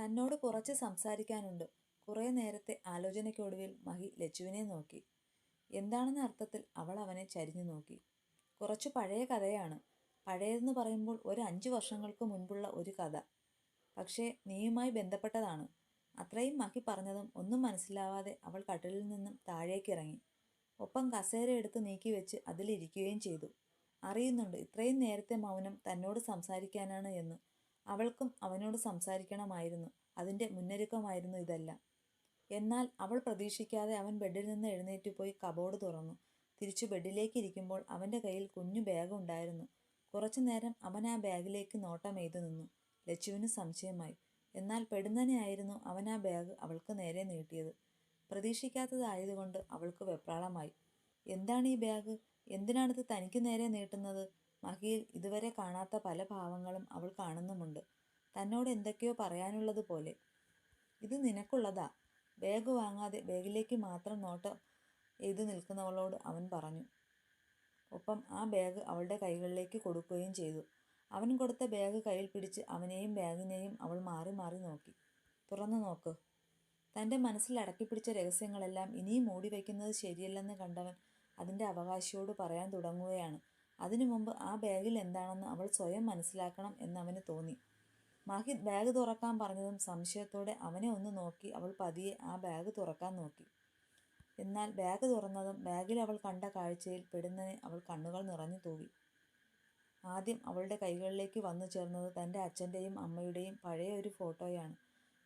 തന്നോട് കുറച്ച് സംസാരിക്കാനുണ്ട്. കുറേ നേരത്തെ ആലോചനയ്ക്കൊടുവിൽ മഹി ലച്ചുവിനെ നോക്കി. എന്താണെന്ന അർത്ഥത്തിൽ അവൾ അവനെ ചരിഞ്ഞു നോക്കി. കുറച്ച് പഴയ കഥയാണ്. പഴയതെന്ന് പറയുമ്പോൾ ഒരു അഞ്ച് വർഷങ്ങൾക്ക് മുൻപുള്ള ഒരു കഥ. പക്ഷേ നീയുമായി ബന്ധപ്പെട്ടതാണ്. അത്രയും മഹി പറഞ്ഞതും ഒന്നും മനസ്സിലാവാതെ അവൾ കട്ടിലിൽ നിന്നും താഴേക്കിറങ്ങി. ഒപ്പം കസേര എടുത്ത് നീക്കി വെച്ച് അതിലിരിക്കുകയും ചെയ്തു. അറിയുന്നുണ്ട് ഇത്രയും നേരത്തെ മൗനം തന്നോട് സംസാരിക്കാനാണ് എന്ന്. അവൾക്കും അവനോട് സംസാരിക്കണമായിരുന്നു. അതിന്റെ മുന്നൊരുക്കമായിരുന്നു ഇതെല്ലാം. എന്നാൽ അവൾ പ്രതീക്ഷിക്കാതെ അവൻ ബെഡിൽ നിന്ന് എഴുന്നേറ്റ് പോയി കബോർഡ് തുറന്നു. തിരിച്ചു ബെഡിലേക്ക് ഇരിക്കുമ്പോൾ അവന്റെ കയ്യിൽ കുഞ്ഞു ബാഗ് ഉണ്ടായിരുന്നു. കുറച്ചു നേരം അവൻ ആ ബാഗിലേക്ക് നോട്ടം എയ്തു നിന്നു. ലച്ചുവിന് സംശയമായി. എന്നാൽ പെടുന്നനെയായിരുന്നു അവൻ ആ ബാഗ് അവൾക്ക് നേരെ നീട്ടിയത്. പ്രതീക്ഷിക്കാത്തതായതുകൊണ്ട് അവൾക്ക് വെപ്രാളമായി. എന്താണ് ഈ ബാഗ്? എന്തിനാണിത് തനിക്ക് നേരെ നീട്ടുന്നത്? മഹിയിൽ ഇതുവരെ കാണാത്ത പല ഭാവങ്ങളും അവൾ കാണുന്നുമുണ്ട്. തന്നോട് എന്തൊക്കെയോ പറയാനുള്ളതുപോലെ ഇത് നിനക്കുള്ളതാ. ബാഗ് വാങ്ങാതെ ബാഗിലേക്ക് മാത്രം നോട്ട് എഴുതി നിൽക്കുന്നവളോട് അവൻ പറഞ്ഞു. ഒപ്പം ആ ബാഗ് അവളുടെ കൈകളിലേക്ക് കൊടുക്കുകയും ചെയ്തു. അവൻ കൊടുത്ത ബാഗ് കയ്യിൽ പിടിച്ച് അവനെയും ബാഗിനെയും അവൾ മാറി മാറി നോക്കി. തുറന്നു നോക്ക്. തന്റെ മനസ്സിൽ അടക്കിപ്പിടിച്ച രഹസ്യങ്ങളെല്ലാം ഇനിയും മൂടി വയ്ക്കുന്നത് ശരിയല്ലെന്ന് കണ്ടവൻ അതിന്റെ അവകാശിയോട് പറയാൻ തുടങ്ങുകയാണ്. അതിനു മുമ്പ് ആ ബാഗിൽ എന്താണെന്ന് അവൾ സ്വയം മനസ്സിലാക്കണം എന്ന് എന്നവന് തോന്നി. മാഹിദ് ബാഗ് തുറക്കാൻ പറഞ്ഞതും സംശയത്തോടെ അവനെ ഒന്ന് നോക്കി അവൾ പതിയെ ആ ബാഗ് തുറക്കാൻ നോക്കി. എന്നാൽ ബാഗ് തുറന്നതും ബാഗിൽ അവൾ കണ്ട കാഴ്ചയിൽ പെടുന്നതിന് അവൾ കണ്ണുകൾ നിറഞ്ഞു തൂവി ആദ്യം അവളുടെ കൈകളിലേക്ക് വന്നു ചേർന്നത് തന്റെ അച്ഛന്റെയും അമ്മയുടെയും പഴയ ഒരു ഫോട്ടോയാണ്.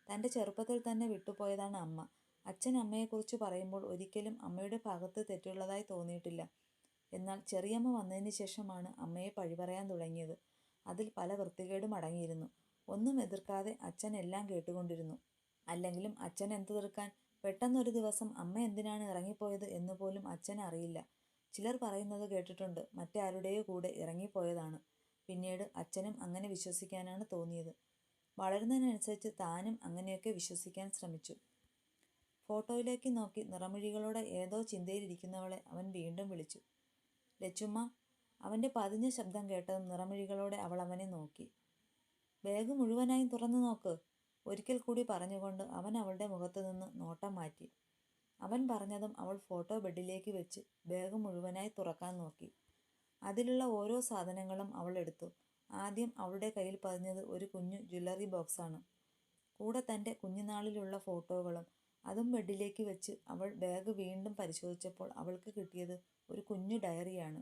തന്റെ ചെറുപ്പത്തിൽ തന്നെ വിട്ടുപോയതാണ് അമ്മ. അച്ഛൻ അമ്മയെക്കുറിച്ച് പറയുമ്പോൾ ഒരിക്കലും അമ്മയുടെ ഭാഗത്ത് തെറ്റുള്ളതായി തോന്നിയിട്ടില്ല. എന്നാൽ ചെറിയമ്മ വന്നതിന് ശേഷമാണ് അമ്മയെ പഴിപറയാൻ തുടങ്ങിയത്. അതിൽ പല വൃത്തികേടും അടങ്ങിയിരുന്നു. ഒന്നും എതിർക്കാതെ അച്ഛൻ എല്ലാം കേട്ടുകൊണ്ടിരുന്നു. അല്ലെങ്കിലും അച്ഛൻ എന്ത് തീർക്കാൻ? പെട്ടെന്നൊരു ദിവസം അമ്മ എന്തിനാണ് ഇറങ്ങിപ്പോയത് എന്ന് പോലും അച്ഛൻ അറിയില്ല. ചിലർ പറയുന്നത് കേട്ടിട്ടുണ്ട് മറ്റാരുടെയോ കൂടെ ഇറങ്ങിപ്പോയതാണ്. പിന്നീട് അച്ഛനും അങ്ങനെ വിശ്വസിക്കാനാണ് തോന്നിയത്. വളരുന്നതിനനുസരിച്ച് താനും അങ്ങനെയൊക്കെ വിശ്വസിക്കാൻ ശ്രമിച്ചു. ഫോട്ടോയിലേക്ക് നോക്കി നിറമിഴികളോടെ ഏതോ ചിന്തയിലിരിക്കുന്നവളെ അവൻ വീണ്ടും വിളിച്ചു. ലച്ചുമ്മ അവന്റെ പതിഞ്ഞ ശബ്ദം കേട്ടതും നിറമിഴികളോടെ അവൾ അവനെ നോക്കി. ബാഗ് മുഴുവനായും തുറന്നു നോക്ക് ഒരിക്കൽ കൂടി പറഞ്ഞുകൊണ്ട് അവൻ അവളുടെ മുഖത്തു നിന്ന് നോട്ടം മാറ്റി. അവൻ പറഞ്ഞതും അവൾ ഫോട്ടോ ബെഡിലേക്ക് വെച്ച് ബാഗ് മുഴുവനായി തുറക്കാൻ നോക്കി. അതിലുള്ള ഓരോ സാധനങ്ങളും അവൾ എടുത്തു. ആദ്യം അവളുടെ കയ്യിൽ പതിഞ്ഞത് ഒരു കുഞ്ഞു ജ്വല്ലറി ബോക്സാണ്. കൂടെ തന്റെ കുഞ്ഞുനാളിലുള്ള ഫോട്ടോകളും അതും ബെഡിലേക്ക് വെച്ച് അവൾ ബാഗ് വീണ്ടും പരിശോധിച്ചപ്പോൾ അവൾക്ക് കിട്ടിയത് ഒരു കുഞ്ഞു ഡയറിയാണ്.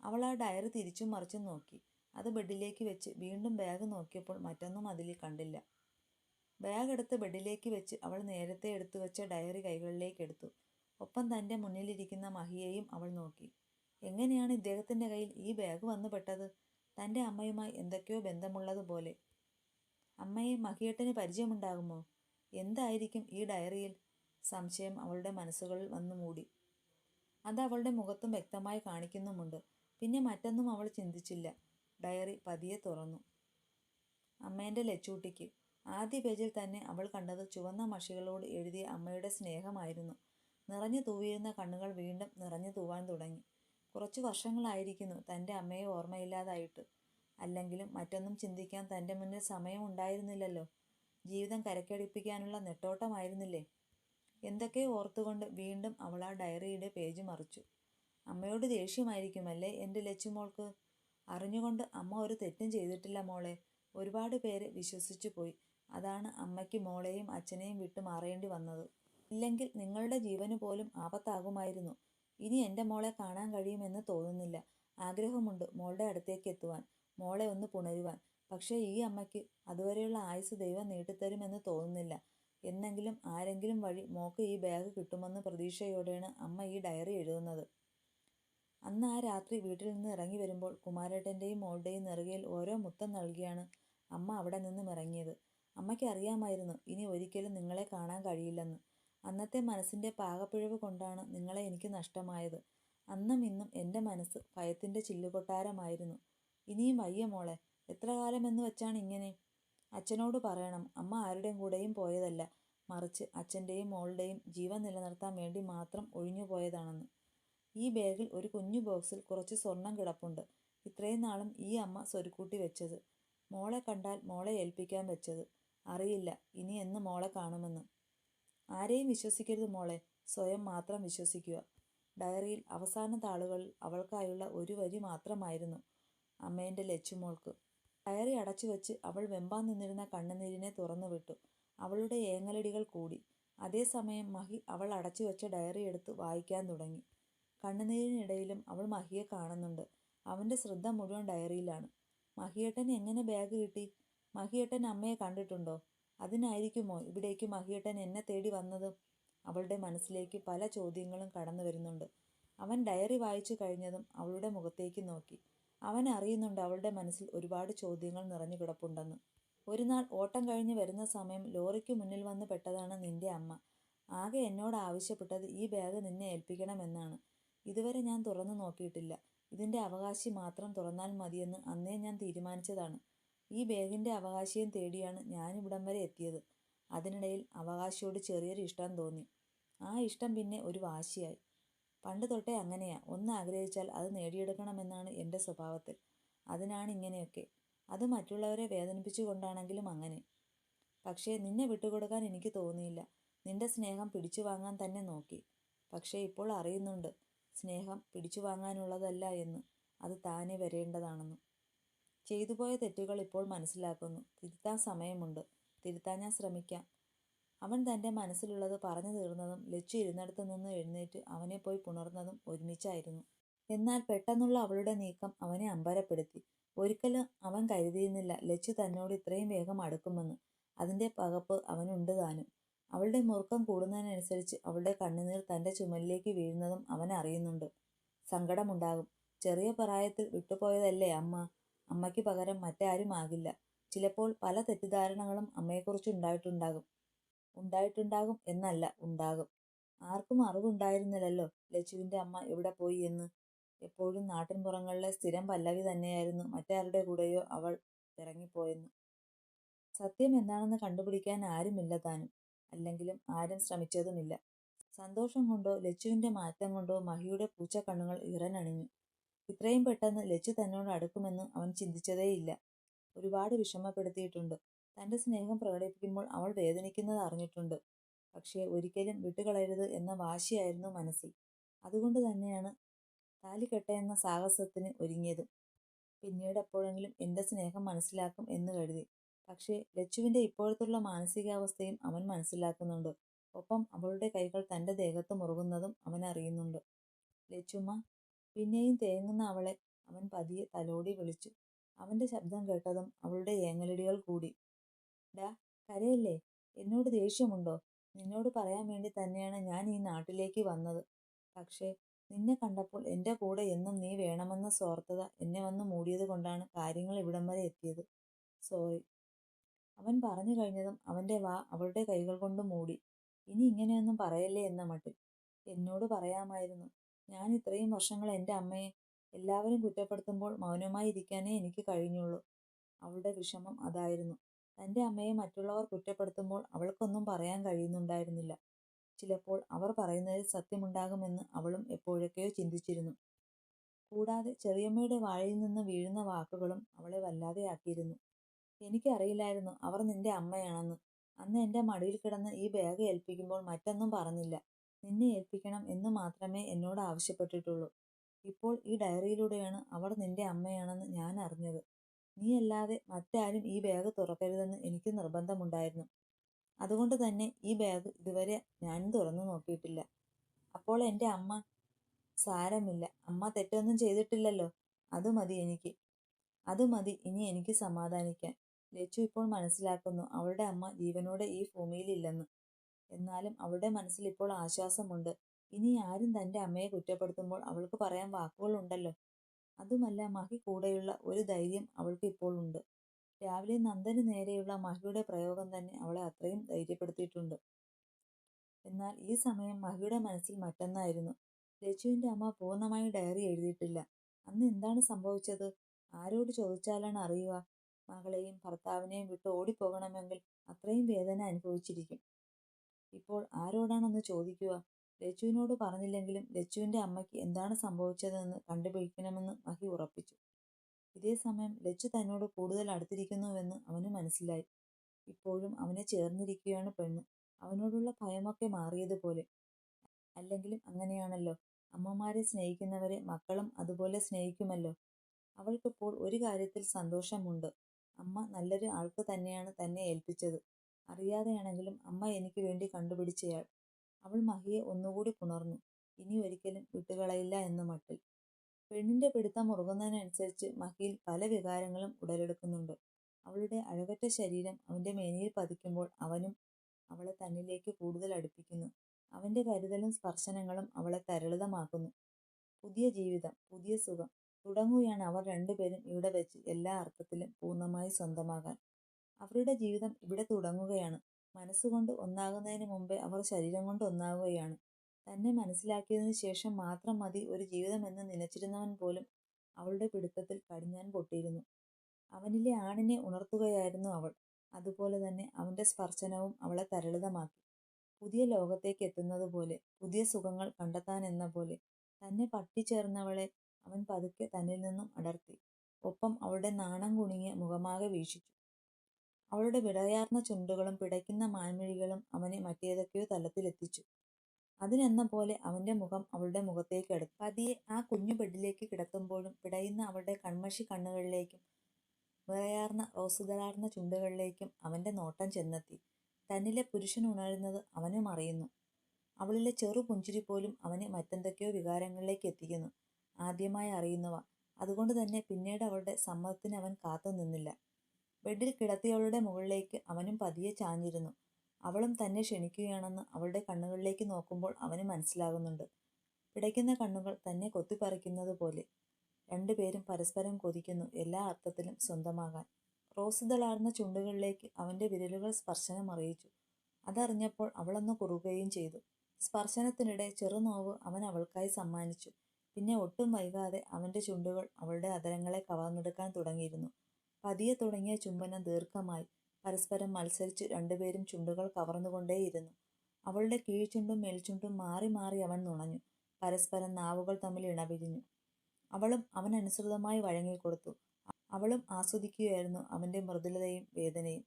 അവൾ ആ ഡയറി തിരിച്ചും മറിച്ചും നോക്കി. അത് ബെഡിലേക്ക് വെച്ച് വീണ്ടും ബാഗ് നോക്കിയപ്പോൾ മറ്റൊന്നും അതിൽ കണ്ടില്ല. ബാഗ് എടുത്ത് ബെഡിലേക്ക് വെച്ച് അവൾ നേരത്തെ എടുത്തു വെച്ച ഡയറി കൈകളിലേക്ക് എടുത്തു. ഒപ്പം തന്റെ മുന്നിലിരിക്കുന്ന മഹിയെയും അവൾ നോക്കി. എങ്ങനെയാണ് ഇദ്ദേഹത്തിന്റെ കയ്യിൽ ഈ ബാഗ് വന്നു പെട്ടത്? തന്റെ അമ്മയുമായി എന്തൊക്കെയോ ബന്ധമുള്ളതുപോലെ അമ്മയെ മഹിയേട്ടന് പരിചയമുണ്ടാകുമോ? എന്തായിരിക്കും ഈ ഡയറിയിൽ? സംശയം അവളുടെ മനസ്സുകളിൽ വന്നു മൂടി അത് അവളുടെ മുഖത്തും വ്യക്തമായി കാണിക്കുന്നുമുണ്ട്. പിന്നെ മറ്റൊന്നും അവൾ ചിന്തിച്ചില്ല. ഡയറി പതിയെ തുറന്നു. അമ്മേന്റെ ലച്ചൂട്ടിക്ക്. ആദ്യ പേജിൽ തന്നെ അവൾ കണ്ടത് ചുവന്ന മഷികളോട് എഴുതിയ അമ്മയുടെ സ്നേഹമായിരുന്നു. നിറഞ്ഞു തൂവിയിരുന്ന കണ്ണുകൾ വീണ്ടും നിറഞ്ഞു തൂവാൻ തുടങ്ങി. കുറച്ചു വർഷങ്ങളായിരിക്കുന്നു തന്റെ അമ്മയെ ഓർമ്മയില്ലാതായിട്ട്. അല്ലെങ്കിലും മറ്റൊന്നും ചിന്തിക്കാൻ തന്റെ മുന്നിൽ സമയമുണ്ടായിരുന്നില്ലല്ലോ ജീവിതം കരക്കടിപ്പിക്കാനുള്ള നെട്ടോട്ടമായിരുന്നില്ലേ? എന്തൊക്കെയോ ഓർത്തുകൊണ്ട് വീണ്ടും അവൾ ആ ഡയറിയുടെ പേജ് മറിച്ചു. അമ്മയോട് ദേഷ്യമായിരിക്കുമല്ലേ എന്റെ ലച്ചുമോൾക്ക്? അറിഞ്ഞുകൊണ്ട് അമ്മ ഒരു തെറ്റും ചെയ്തിട്ടില്ല മോളെ. ഒരുപാട് പേര് വിശ്വസിച്ചു പോയി. അതാണ് അമ്മയ്ക്ക് മോളെയും അച്ഛനെയും വിട്ട് മാറേണ്ടി വന്നത്. ഇല്ലെങ്കിൽ നിങ്ങളുടെ ജീവന് പോലും ആപത്താകുമായിരുന്നു. ഇനി എന്റെ മോളെ കാണാൻ കഴിയുമെന്ന് തോന്നുന്നില്ല. ആഗ്രഹമുണ്ട് മോളുടെ അടുത്തേക്ക് എത്തുവാൻ മോളെ ഒന്ന് പുണരുവാൻ. പക്ഷേ ഈ അമ്മയ്ക്ക് അതുവരെയുള്ള ആയുസ് ദൈവം നീട്ടിത്തരുമെന്ന് തോന്നുന്നില്ല. എന്നെങ്കിലും ആരെങ്കിലും വഴി മോക്ക് ഈ ബാഗ് കിട്ടുമെന്ന് പ്രതീക്ഷയോടെയാണ് അമ്മ ഈ ഡയറി എഴുതുന്നത്. അന്ന് ആ രാത്രി വീട്ടിൽ നിന്ന് ഇറങ്ങി വരുമ്പോൾ കുമാരേട്ടന്റെയും മോളുടെയും നെറുകയിൽ ഓരോ മുത്തം നൽകിയാണ് അമ്മ അവിടെ നിന്നും ഇറങ്ങിയത്. അമ്മയ്ക്ക് അറിയാമായിരുന്നു ഇനി ഒരിക്കലും നിങ്ങളെ കാണാൻ കഴിയില്ലെന്ന്. അന്നത്തെ മനസ്സിന്റെ പാകപ്പിഴവ് കൊണ്ടാണ് നിങ്ങളെ എനിക്ക് നഷ്ടമായത്. അന്നും ഇന്നും എന്റെ മനസ്സ് ഭയത്തിന്റെ ചില്ലുകൊട്ടാരമായിരുന്നു. ഇനിയും വയ്യ മോളെ എത്ര കാലമെന്ന് വെച്ചാണ് ഇങ്ങനെ? അച്ഛനോട് പറയണം അമ്മ ആരുടെയും കൂടെയും പോയതല്ല. മറിച്ച് അച്ഛന്റെയും മോളുടെയും ജീവൻ നിലനിർത്താൻ വേണ്ടി മാത്രം ഒഴിഞ്ഞു പോയതാണെന്ന്. ഈ ബാഗിൽ ഒരു കുഞ്ഞു ബോക്സിൽ കുറച്ച് സ്വർണം കിടപ്പുണ്ട്. ഇത്രയും നാളും ഈ അമ്മ സ്വരുക്കൂട്ടി വെച്ചത്. മോളെ കണ്ടാൽ മോളെ ഏൽപ്പിക്കാൻ വെച്ചത്. അറിയില്ല ഇനി എന്ന് മോളെ കാണുമെന്ന്. ആരെയും വിശ്വസിക്കരുത് മോളെ സ്വയം മാത്രം വിശ്വസിക്കുക. ഡയറിയിൽ അവസാന താളുകളിൽ അവൾക്കായുള്ള ഒരു വരി മാത്രമായിരുന്നു അമ്മേന്റെ ലച്ചുമോൾക്ക്. ഡയറി അടച്ചു വെച്ച് അവൾ വെമ്പാൻ നിന്നിരുന്ന കണ്ണുനീരിനെ തുറന്നുവിട്ടു അവളുടെ ഏങ്ങലടികൾ കൂടി. അതേസമയം മഹി അവൾ അടച്ചു വെച്ച ഡയറി എടുത്ത് വായിക്കാൻ തുടങ്ങി. കണ്ണുനീരിനിടയിലും അവൾ മഹിയെ കാണുന്നുണ്ട്. അവന്റെ ശ്രദ്ധ മുഴുവൻ ഡയറിയിലാണ്. മഹിയേട്ടൻ എങ്ങനെ ബാഗ് കിട്ടി? മഹിയേട്ടൻ അമ്മയെ കണ്ടിട്ടുണ്ടോ? അതിനായിരിക്കുമോ ഇവിടേക്ക് മഹിയേട്ടൻ എന്നെ തേടി വന്നത്? അവളുടെ മനസ്സിലേക്ക് പല ചോദ്യങ്ങളും കടന്നു വരുന്നുണ്ട് അവൻ ഡയറി വായിച്ചു കഴിഞ്ഞതും അവളുടെ മുഖത്തേക്ക് നോക്കി. അവൻ അറിയുന്നുണ്ട് അവളുടെ മനസ്സിൽ ഒരുപാട് ചോദ്യങ്ങൾ നിറഞ്ഞു കിടപ്പുണ്ടെന്ന്. ഒരു നാൾ ഓട്ടം കഴിഞ്ഞ് വരുന്ന സമയം ലോറിക്ക് മുന്നിൽ വന്ന് പെട്ടതാണ് നിന്റെ അമ്മ. ആകെ എന്നോട് ആവശ്യപ്പെട്ടത് ഈ ബാഗ് നിന്നെ ഏൽപ്പിക്കണമെന്നാണ്. ഇതുവരെ ഞാൻ തുറന്നു നോക്കിയിട്ടില്ല. ഇതിന്റെ അവകാശി മാത്രം തുറന്നാൽ മതിയെന്ന് അന്നേ ഞാൻ തീരുമാനിച്ചതാണ്. ഈ ബാഗിന്റെ അവകാശിയും തേടിയാണ് ഞാൻ ഇവിടം വരെ എത്തിയത്. അതിനിടയിൽ അവകാശിയോട് ചെറിയൊരു ഇഷ്ടം തോന്നി. ആ ഇഷ്ടം പിന്നെ ഒരു വാശിയായി. പണ്ട് തൊട്ടേ അങ്ങനെയാ. ഒന്ന് ആഗ്രഹിച്ചാൽ അത് നേടിയെടുക്കണമെന്നാണ് എന്റെ സ്വഭാവത്തിൽ. അതിനാണ് ഇങ്ങനെയൊക്കെ. അത് മറ്റുള്ളവരെ വേദനിപ്പിച്ചുകൊണ്ടാണെങ്കിലും അങ്ങനെ. പക്ഷേ നിന്നെ വിട്ടുകൊടുക്കാൻ എനിക്ക് തോന്നിയില്ല. നിന്റെ സ്നേഹം പിടിച്ചു വാങ്ങാൻ തന്നെ നോക്കി. പക്ഷേ ഇപ്പോൾ അറിയുന്നുണ്ട്. സ്നേഹം പിടിച്ചു വാങ്ങാനുള്ളതല്ല എന്ന്. അത് താനെ വരേണ്ടതാണെന്ന്. ചെയ്തുപോയ തെറ്റുകൾ ഇപ്പോൾ മനസ്സിലാക്കുന്നു. തിരുത്താൻ സമയമുണ്ട്. തിരുത്താൻ ഞാൻ ശ്രമിക്കാം. അവൻ തന്റെ മനസ്സിലുള്ളത് പറഞ്ഞു തീർന്നതും ലച്ചു ഇരുന്നിടത്ത് നിന്ന് എഴുന്നേറ്റ് അവനെ പോയി പുണർന്നതും ഒരുമിച്ചായിരുന്നു. എന്നാൽ പെട്ടെന്നുള്ള അവളുടെ നീക്കം അവനെ അമ്പരപ്പെടുത്തി. ഒരിക്കലും അവൻ കരുതിയിരുന്നില്ല ലച്ചു തന്നോട് ഇത്രയും വേഗം അടുക്കുമെന്ന്. അതിന്റെ പകപ്പ് അവനുണ്ട് താനും. അവളുടെ മുറുക്കം കൂടുന്നതിനനുസരിച്ച് അവളുടെ കണ്ണുനീർ തന്റെ ചുമലിലേക്ക് വീഴുന്നതും അവൻ അറിയുന്നുണ്ട്. സങ്കടമുണ്ടാകും. ചെറിയ പ്രായത്തിൽ വിട്ടുപോയതല്ലേ അമ്മ? അമ്മയ്ക്ക് പകരം മറ്റാരും ആകില്ല ചിലപ്പോൾ പല തെറ്റിദ്ധാരണകളും അമ്മയെക്കുറിച്ച് ഉണ്ടായിട്ടുണ്ടാകും. ഉണ്ടായിട്ടുണ്ടാകും എന്നല്ല ഉണ്ടാകും. ആർക്കും അറിവുണ്ടായിരുന്നില്ലല്ലോ ലച്ചുവിന്റെ അമ്മ എവിടെ പോയി എന്ന്. എപ്പോഴും നാട്ടിൻപുറങ്ങളിലെ സ്ഥിരം പല്ലവി തന്നെയായിരുന്നു മറ്റാരുടെ കൂടെയോ അവൾ ഇറങ്ങിപ്പോയെന്ന്. സത്യം എന്താണെന്ന് കണ്ടുപിടിക്കാൻ ആരുമില്ല താനും. അല്ലെങ്കിലും ആരും ശ്രമിച്ചതുമില്ല. സന്തോഷം കൊണ്ടോ ലച്ചുവിന്റെ മാറ്റം കൊണ്ടോ മഹിയുടെ പൂച്ച കണ്ണുകൾ ഇറനണിഞ്ഞു. ഇത്രയും പെട്ടെന്ന് ലച്ചു തന്നോട് അടുക്കുമെന്ന് അവൻ ചിന്തിച്ചതേയില്ല. ഒരുപാട് വിഷമപ്പെടുത്തിയിട്ടുണ്ട്. തന്റെ സ്നേഹം പ്രകടിപ്പിക്കുമ്പോൾ അവൾ വേദനിക്കുന്നത് അറിഞ്ഞിട്ടുണ്ട്. പക്ഷേ ഒരിക്കലും വിട്ടുകളയരുത് എന്ന വാശിയായിരുന്നു മനസ്സിൽ. അതുകൊണ്ട് തന്നെയാണ് താലികെട്ട എന്ന സാഹസത്തിന് ഒരുങ്ങിയത്. പിന്നീട് എപ്പോഴെങ്കിലും എന്റെ സ്നേഹം മനസ്സിലാക്കും എന്ന് കരുതി. പക്ഷേ ലച്ചുവിന്റെ ഇപ്പോഴത്തുള്ള മാനസികാവസ്ഥയും അവൻ മനസ്സിലാക്കുന്നുണ്ട്. ഒപ്പം അവളുടെ കൈകൾ തന്റെ ദേഹത്ത് മുറുകുന്നതും അവൻ അറിയുന്നുണ്ട്. ലച്ചുമ്മ പിന്നെയും തേങ്ങുന്ന അവളെ അവൻ പതിയെ തലോടി വിളിച്ചു. അവന്റെ ശബ്ദം കേട്ടതും അവളുടെ ഏങ്ങലടികൾ കൂടി. ഡാ കരയല്ലേ? എന്നോട് ദേഷ്യമുണ്ടോ? നിന്നോട് പറയാൻ വേണ്ടി തന്നെയാണ് ഞാൻ ഈ നാട്ടിലേക്ക് വന്നത്. പക്ഷേ നിന്നെ കണ്ടപ്പോൾ എന്റെ കൂടെ എന്നും നീ വേണമെന്ന സ്വാർത്ഥത എന്നെ വന്ന് മൂടിയത് കൊണ്ടാണ് കാര്യങ്ങൾ ഇവിടം വരെ എത്തിയത്. സോറി. അവൻ പറഞ്ഞു കഴിഞ്ഞതും അവന്റെ വാ അവളുടെ കൈകൾ കൊണ്ട് മൂടി. ഇനി ഇങ്ങനെയൊന്നും പറയല്ലേ എന്ന മട്ടിൽ. എന്നോട് പറയാമായിരുന്നു. ഞാൻ ഇത്രയും വർഷങ്ങൾ എന്റെ അമ്മയെ എല്ലാവരും കുറ്റപ്പെടുത്തുമ്പോൾ മൗനമായി ഇരിക്കാനേ എനിക്ക് കഴിഞ്ഞുള്ളൂ. അവളുടെ വിഷമം അതായിരുന്നു. തന്റെ അമ്മയെ മറ്റുള്ളവർ കുറ്റപ്പെടുത്തുമ്പോൾ അവൾക്കൊന്നും പറയാൻ കഴിയുന്നുണ്ടായിരുന്നില്ല. ചിലപ്പോൾ അവർ പറയുന്നതിൽ സത്യമുണ്ടാകുമെന്ന് അവളും എപ്പോഴൊക്കെയോ ചിന്തിച്ചിരുന്നു. കൂടാതെ ചെറിയമ്മയുടെ വായിൽ നിന്ന് വീഴുന്ന വാക്കുകളും അവളെ വല്ലാതെയാക്കിയിരുന്നു. എനിക്കറിയില്ലായിരുന്നു അവർ നിന്റെ അമ്മയാണെന്ന്. അന്ന് എന്റെ മടിയിൽ കിടന്ന് ഈ ബാഗ് ഏൽപ്പിക്കുമ്പോൾ മറ്റൊന്നും പറഞ്ഞില്ല. നിന്നെ ഏൽപ്പിക്കണം എന്ന് മാത്രമേ എന്നോട് ആവശ്യപ്പെട്ടിട്ടുള്ളൂ. ഇപ്പോൾ ഈ ഡയറിയിലൂടെയാണ് അവർ നിന്റെ അമ്മയാണെന്ന് ഞാൻ അറിഞ്ഞത്. നീയല്ലാതെ മറ്റാരും ഈ ബാഗ് തുറക്കരുതെന്ന് എനിക്ക് നിർബന്ധമുണ്ടായിരുന്നു. അതുകൊണ്ട് തന്നെ ഈ ബാഗ് ഇതുവരെ ഞാൻ തുറന്നു നോക്കിയിട്ടില്ല. അപ്പോൾ എന്റെ അമ്മ സാരമില്ല. അമ്മ തെറ്റൊന്നും ചെയ്തിട്ടില്ലല്ലോ. അത് മതി എനിക്ക്. അത് മതി ഇനി എനിക്ക് സമാധാനിക്കാൻ. ലച്ചു ഇപ്പോൾ മനസ്സിലാക്കുന്നു അവളുടെ അമ്മ ജീവനോടെ ഈ ഭൂമിയിലില്ലെന്ന്. എന്നാലും അവളുടെ മനസ്സിൽ ഇപ്പോൾ ആശ്വാസമുണ്ട്. ഇനി ആരും തന്റെ അമ്മയെ കുറ്റപ്പെടുത്തുമ്പോൾ അവൾക്ക് പറയാൻ വാക്കുകളുണ്ടല്ലോ. അതുമല്ല മഹി കൂടെയുള്ള ഒരു ധൈര്യം അവൾക്ക് ഇപ്പോൾ ഉണ്ട്. രാവിലെ നന്ദന് നേരെയുള്ള മഹിയുടെ പ്രയോഗം തന്നെ അവളെ അത്രയും ധൈര്യപ്പെടുത്തിയിട്ടുണ്ട്. എന്നാൽ ഈ സമയം മഹിയുടെ മനസ്സിൽ മറ്റൊന്നായിരുന്നു. ലച്ചുവിന്റെ അമ്മ പൂർണമായി ഡയറി എഴുതിയിട്ടില്ല. അന്ന് എന്താണ് സംഭവിച്ചത്? ആരോട് ചോദിച്ചാലാണ് അറിയുക? മകളെയും ഭർത്താവിനെയും വിട്ട് ഓടിപ്പോകണമെങ്കിൽ അത്രയും വേദന അനുഭവിച്ചിരിക്കും. ഇപ്പോൾ ആരോടാണെന്ന് ചോദിക്കുക? ലച്ചുവിനോട് പറഞ്ഞില്ലെങ്കിലും രജുവിന്റെ അമ്മയ്ക്ക് എന്താണ് സംഭവിച്ചതെന്ന് കണ്ടുപിടിക്കണമെന്ന് മഹി ഉറപ്പിച്ചു ഇതേ സമയം ലച്ചു തന്നോട് കൂടുതൽ അടുത്തിരിക്കുന്നുവെന്ന് അവന് മനസ്സിലായി ഇപ്പോഴും അവനെ ചേർന്നിരിക്കുകയാണ് പെണ്ണ്. അവനോടുള്ള ഭയമൊക്കെ മാറിയതുപോലെ. അല്ലെങ്കിലും അങ്ങനെയാണല്ലോ. അമ്മമാരെ സ്നേഹിക്കുന്നവരെ മക്കളും അതുപോലെ സ്നേഹിക്കുമല്ലോ. അവൾക്കിപ്പോൾ ഒരു കാര്യത്തിൽ സന്തോഷമുണ്ട്. അമ്മ നല്ലൊരു ആൾക്ക് തന്നെയാണ് തന്നെ ഏൽപ്പിച്ചത്. അറിയാതെയാണെങ്കിലും അമ്മ എനിക്ക് വേണ്ടി കണ്ടുപിടിച്ചയാൾ. അവൾ മഹിയെ ഒന്നുകൂടി പുണർന്നു. ഇനി ഒരിക്കലും വിട്ടുകളയില്ല എന്ന മട്ടിൽ. പെണ്ണിന്റെ പിടുത്തം ഉറങ്ങുന്നതിനനുസരിച്ച് മഹിയിൽ പല വികാരങ്ങളും ഉടലെടുക്കുന്നുണ്ട്. അവളുടെ അഴകറ്റ ശരീരം അവന്റെ മേനിയിൽ പതിക്കുമ്പോൾ അവനും അവളെ തന്നിലേക്ക് കൂടുതൽ അടുപ്പിക്കുന്നു. അവന്റെ കരുതലും സ്പർശനങ്ങളും അവളെ തരളിതമാക്കുന്നു. പുതിയ ജീവിതം, പുതിയ സുഖം. തുടങ്ങുകയാണ് അവർ രണ്ടുപേരും ഇവിടെ വെച്ച് എല്ലാ അർത്ഥത്തിലും പൂർണമായി സ്വന്തമാകാൻ. അവരുടെ ജീവിതം ഇവിടെ തുടങ്ങുകയാണ്. മനസ്സുകൊണ്ട് ഒന്നാകുന്നതിന് മുമ്പേ അവർ ശരീരം കൊണ്ട് ഒന്നാകുകയാണ്. തന്നെ മനസ്സിലാക്കിയതിനു ശേഷം മാത്രം മതി ഒരു ജീവിതമെന്ന് നിലച്ചിരുന്നവൻ പോലും അവളുടെ പിടുത്തത്തിൽ കടിഞ്ഞാൻ പൊട്ടിയിരുന്നു. അവനിലെ ആണിനെ ഉണർത്തുകയായിരുന്നു അവൾ. അതുപോലെ തന്നെ അവന്റെ സ്പർശനവും അവളെ തരളിതമാക്കി. പുതിയ ലോകത്തേക്ക് എത്തുന്നത് പോലെ പുതിയ സുഖങ്ങൾ കണ്ടെത്താനെന്നപോലെ. തന്നെ പറ്റിച്ചേർന്നവളെ അവൻ പതുക്കെ തന്നിൽ നിന്നും അടർത്തി. ഒപ്പം അവളുടെ നാണം കുണുങ്ങിയ മുഖമാകെ വീക്ഷിച്ചു. അവളുടെ വിടയാർന്ന ചുണ്ടുകളും പിടയ്ക്കുന്ന മാൻമിഴികളും അവനെ മറ്റേതൊക്കെയോ തലത്തിലെത്തിച്ചു. അതിനെന്ന പോലെ അവന്റെ മുഖം അവളുടെ മുഖത്തേക്ക് എടുത്തു പതിയെ ആ കുഞ്ഞു ബെഡിലേക്ക് കിടത്തുമ്പോഴും പിടയുന്ന അവളുടെ കൺമഷി കണ്ണുകളിലേക്കും വിറയാർന്ന റോസുതലാർന്ന ചുണ്ടുകളിലേക്കും അവന്റെ നോട്ടം ചെന്നെത്തി. തന്നിലെ പുരുഷൻ ഉണരുന്നത് അവനും അറിയുന്നു. അവളിലെ ചെറു പുഞ്ചിരി പോലും അവനെ മറ്റെന്തൊക്കെയോ വികാരങ്ങളിലേക്ക് എത്തിക്കുന്നു. ആദ്യമായി അറിയുന്നവ. അതുകൊണ്ട് തന്നെ പിന്നീട് അവളുടെ സമ്മതത്തിന് അവൻ കാത്തുനിന്നില്ല. ബെഡിൽ കിടത്തിയവളുടെ മുകളിലേക്ക് അവനും പതിയെ ചാഞ്ഞിരുന്നു. അവളും തന്നെ ക്ഷണിക്കുകയാണെന്ന് അവളുടെ കണ്ണുകളിലേക്ക് നോക്കുമ്പോൾ അവന് മനസ്സിലാകുന്നുണ്ട്. പിടയ്ക്കുന്ന കണ്ണുകൾ തന്നെ കൊത്തിപ്പറിക്കുന്നത് പോലെ രണ്ടുപേരും പരസ്പരം കൊതിക്കുന്നു എല്ലാ അർത്ഥത്തിലും സ്വന്തമാകാൻ. റോസ് തളാർന്ന ചുണ്ടുകളിലേക്ക് അവന്റെ വിരലുകൾ സ്പർശനം അറിയിച്ചു അതറിഞ്ഞപ്പോൾ അവളൊന്ന് കുറുകയും ചെയ്തു. സ്പർശനത്തിനിടെ ചെറുനോവ് അവൻ അവൾക്കായി സമ്മാനിച്ചു. പിന്നെ ഒട്ടും വൈകാതെ അവന്റെ ചുണ്ടുകൾ അവളുടെ അതരങ്ങളെ കവർന്നെടുക്കാൻ തുടങ്ങിയിരുന്നു. പതിയെ തുടങ്ങിയ ചുംബനം ദീർഘമായി. പരസ്പരം മത്സരിച്ച് രണ്ടുപേരും ചുണ്ടുകൾ കവർന്നുകൊണ്ടേയിരുന്നു. അവളുടെ കീഴ്ചുണ്ടും മേൽചുണ്ടും മാറി മാറി അവൻ നുണഞ്ഞു. പരസ്പരം നാവുകൾ തമ്മിൽ ഇണപിരിഞ്ഞു. അവളും അവനനുസൃതമായി വഴങ്ങിക്കൊടുത്തു. അവളും ആസ്വദിക്കുകയായിരുന്നു അവന്റെ മൃദുലതയും വേദനയും.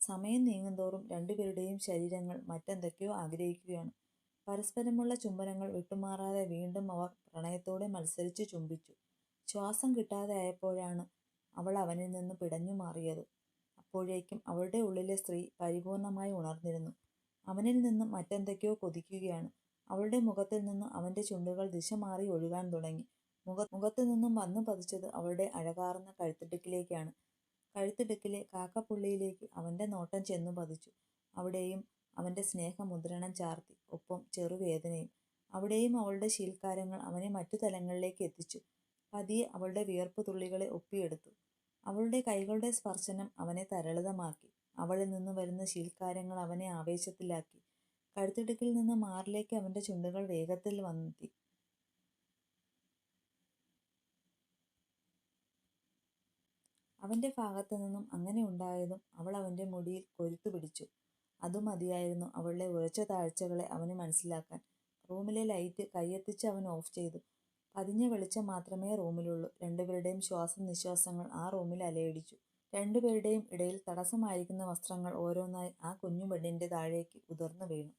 സമയം നീങ്ങുന്തോറും രണ്ടുപേരുടെയും ശരീരങ്ങൾ മറ്റെന്തൊക്കെയോ ആഗ്രഹിക്കുകയാണ്. പരസ്പരമുള്ള ചുംബനങ്ങൾ വിട്ടുമാറാതെ വീണ്ടും അവർ പ്രണയത്തോടെ മത്സരിച്ച് ചുംബിച്ചു. ശ്വാസം കിട്ടാതെയായപ്പോഴാണ് അവൾ അവനിൽ നിന്ന് പിടഞ്ഞു മാറിയത് അപ്പോഴേക്കും അവളുടെ ഉള്ളിലെ സ്ത്രീ പരിപൂർണമായി ഉണർന്നിരുന്നു. അവനിൽ നിന്നും മറ്റെന്തൊക്കെയോ കൊതിക്കുകയാണ്. അവളുടെ മുഖത്തിൽ നിന്നും അവന്റെ ചുണ്ടുകൾ ദിശ മാറി ഒഴുകാൻ തുടങ്ങി. മുഖ മുഖത്തു നിന്നും വന്നു പതിച്ചത് അവളുടെ അഴകാർന്ന കഴുത്തിടുക്കിലേക്കാണ്. കഴുത്തിടുക്കിലെ കാക്കപ്പുള്ളിയിലേക്ക് അവന്റെ നോട്ടം ചെന്നു പതിച്ചു. അവിടെയും അവന്റെ സ്നേഹമുദ്രണം ചാർത്തി. ഒപ്പം ചെറുവേദനയും. അവിടെയും അവളുടെ ശീൽക്കാരങ്ങൾ അവനെ മറ്റു തലങ്ങളിലേക്ക് എത്തിച്ചു. പതിയെ അവളുടെ വിയർപ്പ് തുള്ളികളെ ഒപ്പിയെടുത്തു. അവളുടെ കൈകളുടെ സ്പർശനം അവനെ തരളിതമാക്കി. അവളിൽ നിന്ന് വരുന്ന ശീൽക്കാരങ്ങൾ അവനെ ആവേശത്തിലാക്കി. കഴുത്തിടുക്കിൽ നിന്ന് മാറിലേക്ക് അവന്റെ ചുണ്ടുകൾ വേഗത്തിൽ വന്നെത്തി. അവന്റെ ഭാഗത്തു നിന്നും അങ്ങനെ ഉണ്ടായതും അവൾ അവന്റെ മുടിയിൽ കൊരുത്തു പിടിച്ചു അതും മതിയായിരുന്നു അവളുടെ ഉറച്ച താഴ്ചകളെ അവന് മനസ്സിലാക്കാൻ. റൂമിലെ ലൈറ്റ് കൈയെത്തിച്ച് അവൻ ഓഫ് ചെയ്തു. പതിഞ്ഞ വെളിച്ചം മാത്രമേ റൂമിലുള്ളൂ. രണ്ടുപേരുടെയും ശ്വാസം നിശ്വാസങ്ങൾ ആ റൂമിൽ അലയടിച്ചു. രണ്ടുപേരുടെയും ഇടയിൽ തടസ്സമായിരിക്കുന്ന വസ്ത്രങ്ങൾ ഓരോന്നായി ആ കുഞ്ഞു ബെഡിന്റെ താഴേക്ക് ഉതിർന്നു വീണു.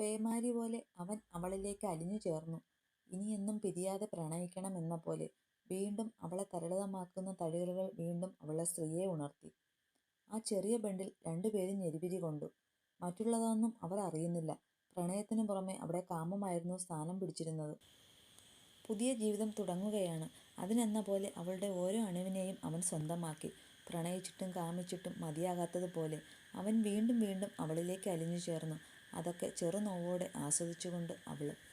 പേമാരി പോലെ അവൻ അവളിലേക്ക് അലിഞ്ഞു ചേർന്നു. ഇനിയെന്നും പിരിയാതെ പ്രണയിക്കണം എന്നപോലെ. വീണ്ടും അവളെ തരളിതമാക്കുന്ന തഴുകലുകൾ വീണ്ടും അവളെ സ്ത്രീയെ ഉണർത്തി. ആ ചെറിയ ബണ്ടിൽ രണ്ടുപേരും ഞെരിപിരി കൊണ്ടു. മറ്റുള്ളതൊന്നും അവർ അറിയുന്നില്ല. പ്രണയത്തിനു പുറമെ അവിടെ കാമമായിരുന്നു സ്ഥാനം പിടിച്ചിരുന്നത്. പുതിയ ജീവിതം തുടങ്ങുകയാണ്. അതിനെന്ന പോലെ അവളുടെ ഓരോ അണുവിനെയും അവൻ സ്വന്തമാക്കി. പ്രണയിച്ചിട്ടും കാമിച്ചിട്ടും മതിയാകാത്തതുപോലെ അവൻ വീണ്ടും വീണ്ടും അവളിലേക്ക് അലിഞ്ഞു ചേർന്നു. അതൊക്കെ ചെറുനോവോടെ ആസ്വദിച്ചുകൊണ്ട് അവളും.